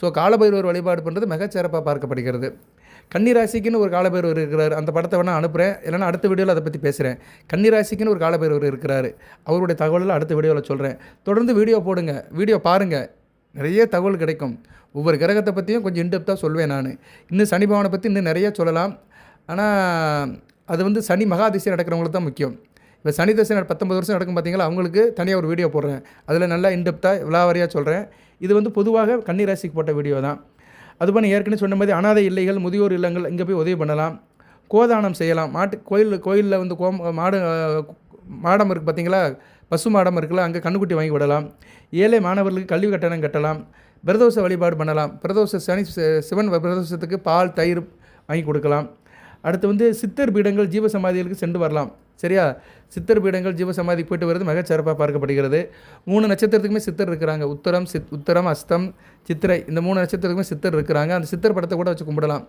ஸோ காலபைரவர் வழிபாடு பண்ணுறது மிகச்சிறப்பாக பார்க்கப்படுகிறது. கன்னிராசிக்குன்னு ஒரு காலபைரவர் இருக்கிறார். அந்த படத்தை வேணால் அனுப்புகிறேன் இல்லைன்னா அடுத்த வீடியோவில் அதை பற்றி பேசுகிறேன் கன்னிராசிக்குன்னு ஒரு காலபைரவர் இருக்கிறார். அவருடைய தகவலில் அடுத்த வீடியோவில் சொல்கிறேன் தொடர்ந்து வீடியோ போடுங்க. வீடியோ பாருங்கள் நிறைய தகவல் கிடைக்கும். ஒவ்வொரு கிரகத்தை பற்றியும் கொஞ்சம் இன்டெப்த்தாக சொல்வேன் நான். இன்னும் சனி பகவானை பற்றி இன்னும் நிறைய சொல்லலாம். ஆனால் அது வந்து சனி மகாதிசை நடக்கிறவங்களுக்கு தான் முக்கியம். இப்போ சனி தசை பத்தொம்பது வருஷம் நடக்கும் பார்த்தீங்களா அவங்களுக்கு தனியாக ஒரு வீடியோ போடுறேன். அதில் நல்லா இன்டெப்த்தாக விழாவாரியாக சொல்கிறேன் இது வந்து பொதுவாக கன்னிராசிக்கு போட்ட வீடியோ தான். அது ஏற்கனவே சொன்ன மாதிரி அனாதை இல்லைகள் முதியோர் இல்லங்கள் இங்கே போய் உதவி பண்ணலாம். கோதானம் செய்யலாம். மாட்டு கோயில் கோயிலில் வந்து கோம் மாடு மாடம் இருக்குது பார்த்தீங்களா பசு மாடம் இருக்குல்ல அங்கே கண்ணுக்குட்டி வாங்கி விடலாம். ஏழை மாணவர்களுக்கு கல்வி கட்டணம் கட்டலாம். பிரதோஷ வழிபாடு பண்ணலாம். பிரதோஷ சனி சிவன் பிரதோஷத்துக்கு பால் தயிர் வாங்கி கொடுக்கலாம். அடுத்து வந்து சித்தர் பீடங்கள் ஜீவசமாதிகளுக்கு சென்று வரலாம். சரியா? சித்தர் பீடங்கள் ஜீவசமாதி போயிட்டு வருது மிகச்சிறப்பாக பார்க்கப்படுகிறது. மூணு நட்சத்திரத்துக்குமே சித்தர் இருக்கிறாங்க. உத்தரம் சித் உத்தரம் அஸ்தம் சித்திரை. இந்த மூணு நட்சத்திரத்துக்குமே சித்தர் இருக்கிறாங்க. அந்த சித்தர் படத்தை கூட வச்சு கும்பிடலாம்.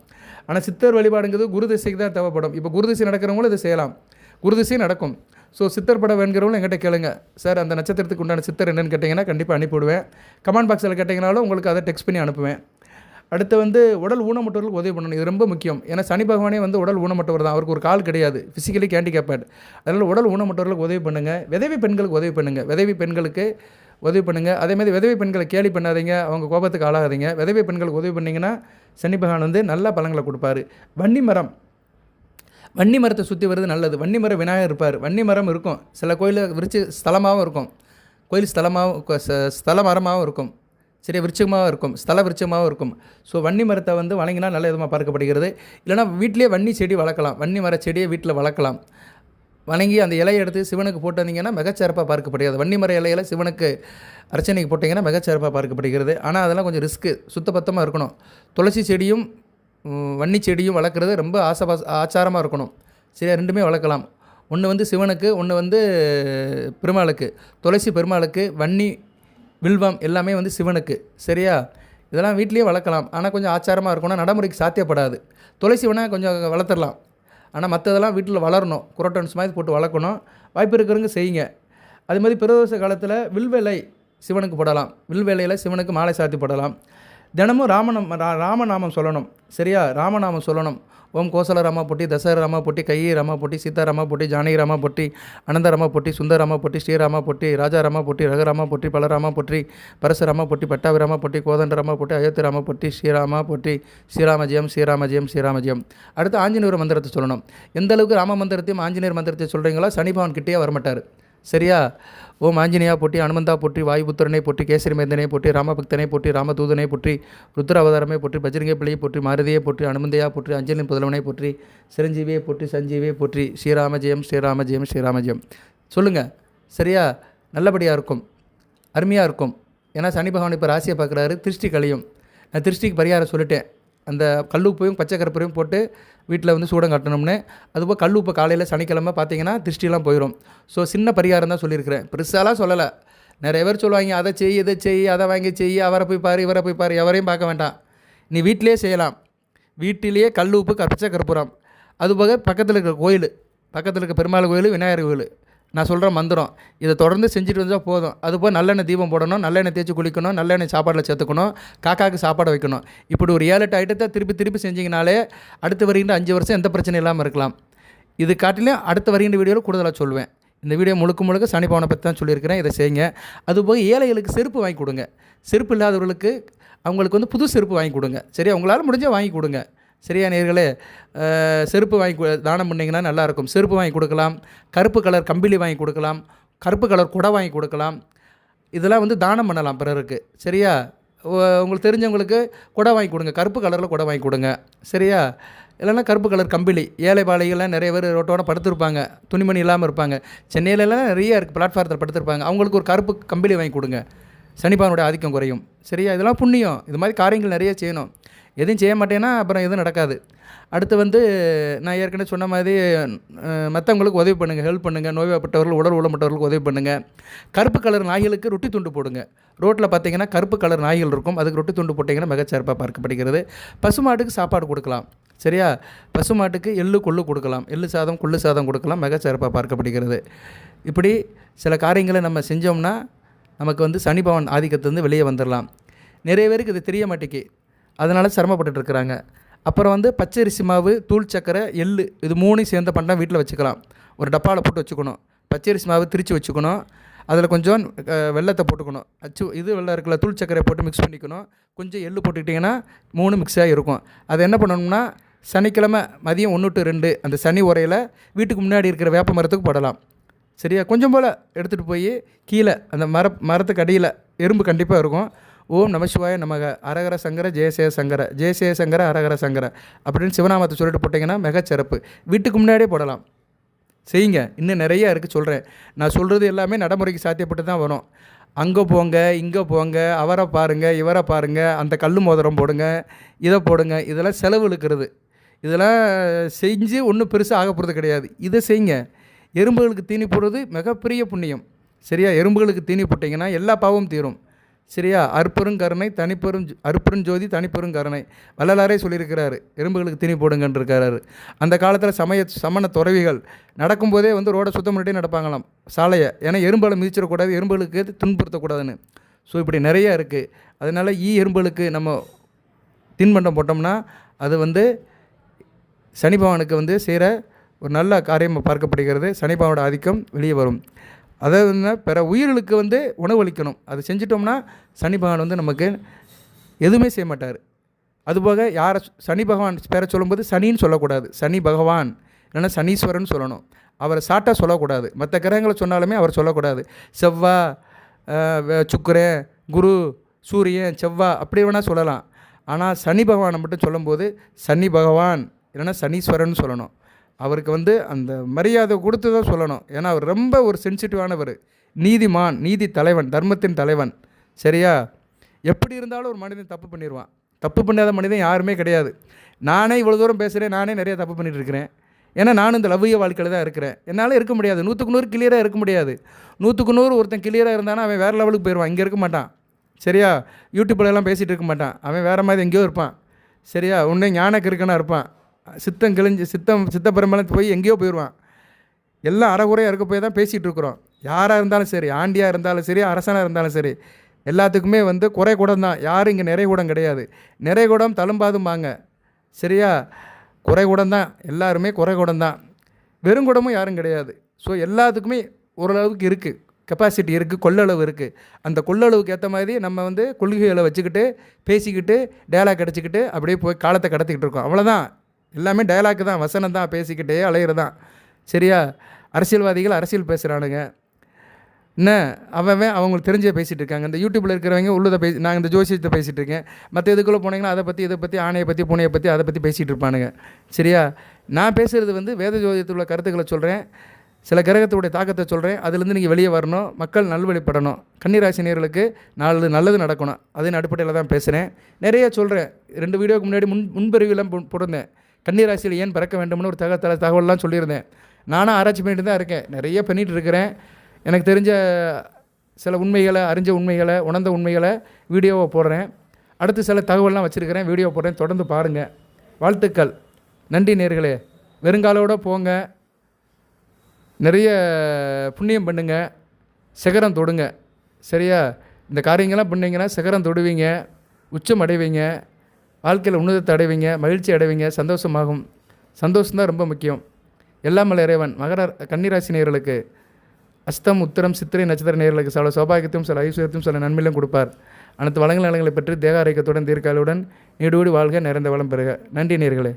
ஆனால் சித்தர் வழிபாடுங்கிறது குரு திசைக்கு தான் தேவைப்படும். இப்போ குரு திசை நடக்கிறவங்களும் இதை செய்யலாம். குரு திசை நடக்கும். ஸோ சித்தர் படம் வேணுங்கிறவங்களும் என்கிட்ட கேளுங்க. சார் அந்த நட்சத்திரத்துக்கு உண்டான சித்தர் என்னென்னு கேட்டிங்கன்னா கண்டிப்பாக அனுப்பிவிடுவேன் கமெண்ட் பாக்ஸில் கேட்டிங்கனாலும் உங்களுக்கு அதை டெக்ஸ்ட் பண்ணி அனுப்புவேன். அடுத்து வந்து உடல் ஊனமுற்றவர்களுக்கு உதவி பண்ணணும். இது ரொம்ப முக்கியம். ஏன்னா சனி பகவானே வந்து உடல் ஊனமுற்றவர் தான். அவருக்கு ஒரு கால் கிடையாது. ஃபிசிக்கலி கேண்டிகேப்பட் அதனால் உடல் ஊனமுற்றவர்களுக்கு உதவி பண்ணுங்கள் விதவி பெண்களுக்கு உதவி பண்ணுங்கள் விதவி பெண்களுக்கு உதவி பண்ணுங்கள் அதேமாதிரி விதவை பெண்களை கேலி பண்ணாதீங்க. அவங்க கோபத்துக்கு ஆளாகாதீங்க. விதவை பெண்களுக்கு உதவி பண்ணிங்கன்னா சனி பகவான் வந்து நல்ல பழங்களை கொடுப்பாரு. வன்னி மரம். வன்னி மரத்தை சுற்றி வருது நல்லது. வன்னி மரம் விநாயகர் இருப்பார். வன்னி மரம் இருக்கும். சில கோயிலில் விரிச்சு ஸ்தலமாகவும் இருக்கும். கோயில் ஸ்தலமாகவும் ஸ்தல மரமாகவும் இருக்கும். சரி விருட்சமாகவும் இருக்கும் ஸ்தல விருட்சமாகவும் இருக்கும். ஸோ வன்னி மரத்தை வந்து வணங்கினா நல்ல விதமாக பார்க்கப்படுகிறது. இல்லைனா வீட்டிலேயே வன்னி செடி வளர்க்கலாம். வன்னி மர செடியை வீட்டில் வளர்க்கலாம். வணங்கி அந்த இலையை எடுத்து சிவனுக்கு போட்டிருந்தீங்கன்னா மிகச்சிறப்பாக பார்க்கப்படுகிறது. வன்னி மர இலையில சிவனுக்கு அர்ச்சனைக்கு போட்டிங்கன்னா மிகச்சிறப்பாக பார்க்கப்படுகிறது. ஆனால் அதெல்லாம் கொஞ்சம் ரிஸ்க்கு சுத்தபத்தமாக இருக்கணும். துளசி செடியும் வன்னி செடியும் வளர்க்குறது ரொம்ப ஆசபாச ஆச்சாரமாக இருக்கணும். சரியா? ரெண்டுமே வளர்க்கலாம். ஒன்று வந்து சிவனுக்கு ஒன்று வந்து பெருமாளுக்கு. துளசி பெருமாளுக்கு வன்னி வில்வம் எல்லாமே வந்து சிவனுக்கு. சரியா? இதெல்லாம் வீட்லேயே வளர்க்கலாம். ஆனால் கொஞ்சம் ஆச்சாரமாக இருக்கணும் நடைமுறைக்கு சாத்தியப்படாது. துளசி வேணால் கொஞ்சம் வளர்த்துடலாம். ஆனால் மற்றதெல்லாம் வீட்டில் வளரணும். குரோட்டன்ஸ் மாதிரி போட்டு வளர்க்கணும். வாய்ப்பு இருக்கிறவங்க செய்யுங்க. அது மாதிரி பிரதோஷ காலத்தில் வில்வேலை சிவனுக்கு போடலாம். வில்வேலையில் சிவனுக்கு மாலை சாத்தி போடலாம். தினமும் ராமநாம ராமநாமம் சொல்லணும். சரியா? ராமநாமம் சொல்லணும். ஓம் கோசல ராமா பொட்டி தசர ராமா பொட்டி கையி ராமா பொட்டி சீதாராமா பொட்டி ஜானகி ராமா பொட்டி அனந்தராமா பொட்டி சுந்தராமா பொட்டி ஸ்ரீராமா பொட்டி ராஜாராமா பொட்டி ரகுராமா பொட்டி பலராமா பொட்டி பரசுராமா பொட்டி பட்டாபிராமா பொட்டி கோதண்டராமா பொட்டி அயோத்திராமா பொட்டி ஸ்ரீராமா பொட்டி ஸ்ரீராமஜயம் ஸ்ரீராமஜயம் ஸ்ரீராமஜயம். அடுத்து ஆஞ்சநேயர் மந்திரத்தை சொல்லணும். எந்த அளவுக்கு ராம மந்திரத்தையும் ஆஞ்சநேயர் மந்திரத்தை சொல்கிறீங்களோ சனிபவன் கிட்டேயே வரமாட்டார். சரியா? ஓம் ஆஞ்சநேயா போட்டி அனுமந்தா போற்றி வாயுபுத்திரனை போற்றி கேசரி மேந்தனை போற்றி ராமபக்தனை போற்றி ராமதூதனை போற்றி ருத்ர அவதாரமே போற்றி பஜ்ரங்க பிள்ளையை போற்றி மாருதியை போற்றி அனுமந்தையா போற்றி அஞ்சலின் புதலவனை போற்றி சிரஞ்சீவியை போற்றி சஞ்சீவியை போற்றி ஸ்ரீராம ஜெயம் ஸ்ரீராம ஜெயம் ஸ்ரீராம ஜெயம் சொல்லுங்கள் சரியா? நல்லபடியாக இருக்கும். அருமையாக இருக்கும். ஏன்னா சனி பகவான் இப்போ ராசியை பார்க்குறாரு திருஷ்டி கழியும் நான் திருஷ்டிக்கு பரிகாரம் சொல்லிட்டேன். அந்த கல்லுப்பையும் பச்சை கருப்பையும் போட்டு வீட்டில் வந்து சூடம் கட்டணும்னு. அதுபோல் கல்லுப்பு காலையில் சனிக்கிழமை பார்த்தீங்கன்னா திருஷ்டிலாம் போயிடும் ஸோ சின்ன பரிகாரம் தான் சொல்லியிருக்கிறேன். பெருசாலாம் சொல்லலை. நிறைய பேர் சொல்லுவாங்க அதை செய் இதை செய் அதை வாங்கி செய் அவரை போய் பாரு இவரை போய் பாரு. எவரையும் பார்க்க வேண்டாம். நீ வீட்டிலேயே செய்யலாம். வீட்டிலேயே கல் உப்பு க- கற்பூரம் அதுபோக பக்கத்தில் இருக்கிற கோயில் பக்கத்தில் இருக்க பெருமாள் கோயில் விநாயகர் கோயில். நான் சொல்கிற மந்திரம் இதை தொடர்ந்து செஞ்சுட்டு வந்தால் போதும். அதுபோல் நல்லெண்ணெய் தீபம் போடணும் நல்லெண்ணெய் தேய்ச்சி குளிக்கணும் நல்லெண்ணெய் சாப்பாடில் சேர்த்துக்கணும் காக்காவுக்கு சாப்பாடு வைக்கணும். இப்படி ஒரு ஏழு எட்டு ஐட்டத்தை திருப்பி திருப்பி செஞ்சிங்கனாலே அடுத்து வருகின்ற அஞ்சு வருஷம் எந்த பிரச்சனையும் இல்லாமல் இருக்கலாம். இது காட்டிலும் அடுத்த வருகின்ற வீடியோவில் கூடுதலாக சொல்லுவேன் இந்த வீடியோ முழுக்க முழுக்க சனி பவனை பற்றி தான் சொல்லியிருக்கிறேன். இதை செய்யுங்க. அதுபோக ஏழைகளுக்கு செருப்பு வாங்கி கொடுங்க. செருப்பு இல்லாதவர்களுக்கு அவங்களுக்கு வந்து புது செருப்பு வாங்கி கொடுங்க. சரி அவங்களால முடிஞ்சால் வாங்கி கொடுங்க. சரியா நேர்களே செருப்பு வாங்கி தானம் பண்ணிங்கன்னா நல்லாயிருக்கும். செருப்பு வாங்கி கொடுக்கலாம். கருப்பு கலர் கம்பிளி வாங்கி கொடுக்கலாம். கருப்பு கலர் குடை வாங்கி கொடுக்கலாம். இதெல்லாம் வந்து தானம் பண்ணலாம் பிறருக்கு. சரியா? உங்களுக்கு தெரிஞ்சவங்களுக்கு குடை வாங்கி கொடுங்க. கருப்பு கலரில் குடை வாங்கி கொடுங்க. சரியா? இல்லைன்னா கருப்பு கலர் கம்பிளி ஏழை பாலைகள்லாம் நிறைய பேர் ரோட்டோட படுத்திருப்பாங்க. துணிமணி இல்லாமல் இருப்பாங்க. சென்னையிலலாம் நிறைய இருக்குது பிளாட்ஃபாரத்தில் படுத்திருப்பாங்க. அவங்களுக்கு ஒரு கருப்பு கம்பிளி வாங்கி கொடுங்க. சனிப்பானுடைய ஆதிக்கம் குறையும். சரியா? இதெல்லாம் புண்ணியம். இது மாதிரி காரியங்கள் நிறைய செய்யணும். எதுவும் செய்ய மாட்டேன்னா அப்புறம் எதுவும் நடக்காது. அடுத்து வந்து நான் ஏற்கனவே சொன்ன மாதிரி மற்றவங்களுக்கு உதவி பண்ணுங்கள் ஹெல்ப் பண்ணுங்கள் நோய்வாய்ப்பட்டவர்கள் உடல் ஊனப்பட்டவர்களுக்கு உதவி பண்ணுங்கள் கருப்பு கலர் நாய்களுக்கு ரொட்டி துண்டு போடுங்க. ரோட்டில் பார்த்தீங்கன்னா கருப்பு கலர் நாய்கள் இருக்கும். அதுக்கு ரொட்டி துண்டு போட்டிங்கன்னா மிகச்சிறப்பாக பார்க்கப்படுகிறது. பசுமாட்டுக்கு சாப்பாடு கொடுக்கலாம். சரியா? பசுமாட்டுக்கு எள்ளு கொள்ளு கொடுக்கலாம். எள்ளு சாதம் கொள்ளு சாதம் கொடுக்கலாம். மிகச்சிறப்பாக பார்க்கப்படுகிறது. இப்படி சில காரியங்களை நம்ம செஞ்சோம்னா நமக்கு வந்து சனிபவன் ஆதிக்கத்துலேருந்து வெளியே வந்துடலாம் நிறைய பேருக்கு இது தெரிய மாட்டேங்கி அதனால் சிரமப்பட்டுட்டு இருக்கிறாங்க அப்புறம் வந்து பச்சரிசி மாவு தூள் சக்கரை எள்ளு இது மூணையும் சேர்ந்த பண்டம் வீட்டில் வச்சுக்கலாம். ஒரு டப்பாவில் போட்டு வச்சுக்கணும். பச்சரிசி மாவு திரித்து வச்சுக்கணும். அதில் கொஞ்சம் வெள்ளத்தை வெல்லத்தை போட்டுக்கணும். அச்சு இது வெள்ளம் இருக்குல்ல தூள் சக்கரை போட்டு மிக்ஸ் பண்ணிக்கணும். கொஞ்சம் எள்ளு போட்டுக்கிட்டிங்கன்னா மூணு மிக்ஸாக இருக்கும். அதை என்ன பண்ணணும்னா சனிக்கிழமை மதியம் ஒன்று டு ரெண்டு அந்த சனி உரையில் வீட்டுக்கு முன்னாடி இருக்கிற வேப்ப மரத்துக்கு போடலாம். சரியா? கொஞ்சம் போல் எடுத்துகிட்டு போய் கீழே அந்த மர மரத்துக்கு அடியில் எறும்பு கண்டிப்பாக இருக்கும். ஓம் நமசிவாய நமக. அரகர சங்கர ஜெயசேய சங்கர. ஜெயசேய சங்கர அரகர சங்கர. அப்படின்னு சிவநாமத்தை சொல்லிட்டு போட்டிங்கன்னா மிகச்சிறப்பு வீட்டுக்கு முன்னாடியே போடலாம். செய்யுங்க. இன்னும் நிறைய இருக்குது சொல்கிறேன் நான் சொல்கிறது எல்லாமே நடைமுறைக்கு சாத்தியப்பட்டு தான் வரும். அங்கே போங்க இங்கே போங்க அவரை பாருங்கள் இவரை பாருங்கள் அந்த கல் மோதிரம் போடுங்க இதை போடுங்க. இதெல்லாம் செலவு இழுக்கிறது. இதெல்லாம் செஞ்சு ஒன்றும் பெருசாக ஆக போகிறது கிடையாது. இதை செய்யுங்க. எறும்புகளுக்கு தீனி போடுறது மிகப்பெரிய புண்ணியம். சரியா? எறும்புகளுக்கு தீனி போட்டிங்கன்னா எல்லா பாவம் தீரும். சரியா அற்பெருங்கருணை தனிப்பெரும் அற்பெருஞ்சோதி தனிப்பெரும் கருணை வள்ளலாரே சொல்லியிருக்கிறாரு எறும்புகளுக்கு திணி போடுங்கன்னு அந்த காலத்தில் சமய சமண துறவிகள் நடக்கும்போதே வந்து ரோடை சுத்தம் பண்ணிட்டே நடப்பாங்களாம் சாலையை. ஏன்னா எறும்புகளை மிதிச்சிடக்கூடாது எறும்புகளுக்கு துன்புறுத்தக்கூடாதுன்னு. ஸோ இப்படி நிறைய இருக்குது அதனால் ஈ எறும்புகளுக்கு நம்ம தின்பண்டம் போட்டோம்னா அது வந்து சனி பகவானுக்கு வந்து செய்கிற ஒரு நல்ல காரியம் பார்க்கப்படுகிறது. சனி பகவானோட ஆதிக்கம் வெளியே வரும். அதாவது பிற உயிர்களுக்கு வந்து உணவளிக்கணும். அது செஞ்சிட்டோம்னா சனி பகவான் வந்து நமக்கு எதுவுமே செய்ய மாட்டார். அதுபோக யாரை சனி பகவான் பேரை சொல்லும்போது சனின்னு சொல்லக்கூடாது. சனி பகவான் இல்லைன்னா சனீஸ்வரன் சொல்லணும். அவரை சாட்டாக சொல்லக்கூடாது. மற்ற கிரகங்களை சொன்னாலுமே அவர் சொல்லக்கூடாது. செவ்வா சுக்கரன் குரு சூரியன் செவ்வா அப்படி வேணால் சொல்லலாம். ஆனால் சனி பகவானை மட்டும் சொல்லும்போது சனி பகவான் இல்லைன்னா சனீஸ்வரன் சொல்லணும். அவருக்கு வந்து அந்த மரியாதை கொடுத்து தான் சொல்லணும். ஏன்னா அவர் ரொம்ப ஒரு சென்சிட்டிவானவர் நீதிமான் நீதி தலைவன் தர்மத்தின் தலைவன். சரியா? எப்படி இருந்தாலும் ஒரு மனிதன் தப்பு பண்ணிடுவான் தப்பு பண்ணாத மனிதன் யாருமே கிடையாது. நானே இவ்வளோ தூரம் பேசுகிறேன் நானே நிறைய தப்பு பண்ணிகிட்டு இருக்கிறேன். ஏன்னா நானும் இந்த லவ்விய வாழ்க்கையில் தான் இருக்கிறேன். என்னால் இருக்க முடியாது. நூற்றுக்கு நூறு கிளியராக இருக்க முடியாது. நூற்றுக்கு நூறு ஒருத்தன் கிளியராக இருந்தானா அவன் வேறு லெவலுக்கு போயிடுவான் இங்கே இருக்க மாட்டான். சரியா? யூடியூப்லலாம் பேசிகிட்டு இருக்க மாட்டான். அவன் வேறு மாதிரி எங்கேயோ இருப்பான். சரியா? உன்னே ஞான கிறுக்கனாக இருப்பான். சித்தம் கிழிஞ்சு சித்தம் சித்த பெரும்பலத்து போய் எங்கேயோ போயிடுவான் எல்லாம் அறகுறையாக இருக்க போய் தான் பேசிகிட்டு இருக்கிறோம். யாராக இருந்தாலும் சரி ஆண்டியாக இருந்தாலும் சரி அரசனாக இருந்தாலும் சரி எல்லாத்துக்குமே வந்து குறை கூடம் தான். யாரும் இங்கே நிறைய கூடம் கிடையாது. நிறைய குடம் தழும்பாதும்பாங்க சரியா? குறை கூடம் தான். எல்லாருமே குறை கூடம் தான். வெறுங்குடமும் யாரும் கிடையாது. ஸோ எல்லாத்துக்குமே ஓரளவுக்கு இருக்குது கெப்பாசிட்டி இருக்குது கொள்ளளவு இருக்குது அந்த கொள்ளளவுக்கு ஏற்ற மாதிரி நம்ம வந்து கொள்கைகளை வச்சுக்கிட்டு பேசிக்கிட்டு டேலாக் கிடச்சிக்கிட்டு அப்படியே போய் காலத்தை கடத்திக்கிட்டு இருக்கோம். அவ்வளோதான் எல்லாமே டயலாக் தான் வசனம் தான் பேசிக்கிட்டே அலையிறது தான் சரியா? அரசியல்வாதிகள் அரசியல் பேசுகிறானுங்க என்ன? அவன் அவங்களுக்கு தெரிஞ்ச பேசிகிட்டு இருக்காங்க. இந்த யூடியூப்பில் இருக்கிறவங்க உள்ளதை பேசி நான் இந்த ஜோசியத்தை பேசிகிட்டு இருக்கேன். மற்ற இதுக்குள்ளே போனீங்கன்னா அதை பற்றி இதை பற்றி ஆணையை பற்றி பூனையை பற்றி அதை பற்றி பேசிகிட்டு இருப்பானுங்க. சரியா? நான் பேசுகிறது வந்து வேத ஜோதியத்தில் உள்ள கருத்துக்களை சொல்கிறேன் சில கிரகத்துடைய தாக்கத்தை சொல்கிறேன் அதுலேருந்து நீங்கள் வெளியே வரணும். மக்கள் நல்வழிப்படணும். கன்னிராசினியர்களுக்கு நாலு நல்லது நடக்கணும். அதன் அடிப்படையில் தான் பேசுகிறேன் நிறைய சொல்கிறேன் ரெண்டு வீடியோக்கு முன்னாடி முன் முன்பறிவிலாம் போட்டிருந்தேன். கன்னிராசியில் ஏன் பிறக்க வேண்டும்னு ஒரு தக தகவல்லாம் சொல்லியிருந்தேன். நானும் ஆராய்ச்சி பண்ணிட்டு தான் இருக்கேன். நிறைய பண்ணிகிட்டு இருக்கிறேன். எனக்கு தெரிஞ்ச சில உண்மைகளை அறிஞ்ச உண்மைகளை உணர்ந்த உண்மைகளை வீடியோவை போடுறேன். அடுத்து சில தகவல்லாம் வச்சுருக்கிறேன். வீடியோ போடுறேன். தொடர்ந்து பாருங்கள் வாழ்த்துக்கள். நன்றி நேர்களே. வெறுங்காலோடு போங்க. நிறைய புண்ணியம் பண்ணுங்க. சிகரம் தொடுங்க. சரியா? இந்த காரியங்கள்லாம் பண்ணிங்கன்னா சிகரம் தொடுவீங்க. உச்சம் அடைவீங்க. வாழ்க்கையில் உன்னதத்தை அடைவீங்க மகிழ்ச்சி அடைவீங்க சந்தோஷமாகும். சந்தோஷம் தான் ரொம்ப முக்கியம். எல்லாமல் இறைவன். மகர கன்னிராசி நேர்களுக்கு அஸ்தம் உத்தரம் சித்திரை நட்சத்திர நேர்களுக்கு சில சௌபாகியத்தையும் சில ஐஸ்வர்யத்தையும் சில நன்மையிலும் கொடுப்பார். அனைத்து வளங்கள் நலங்களை பெற்று தேக ஆரோக்கியத்துடன் தீர்க்காலுடன் நீடோடி வாழ்க நிறைந்த வளம் பெறுக. நன்றி நேர்களே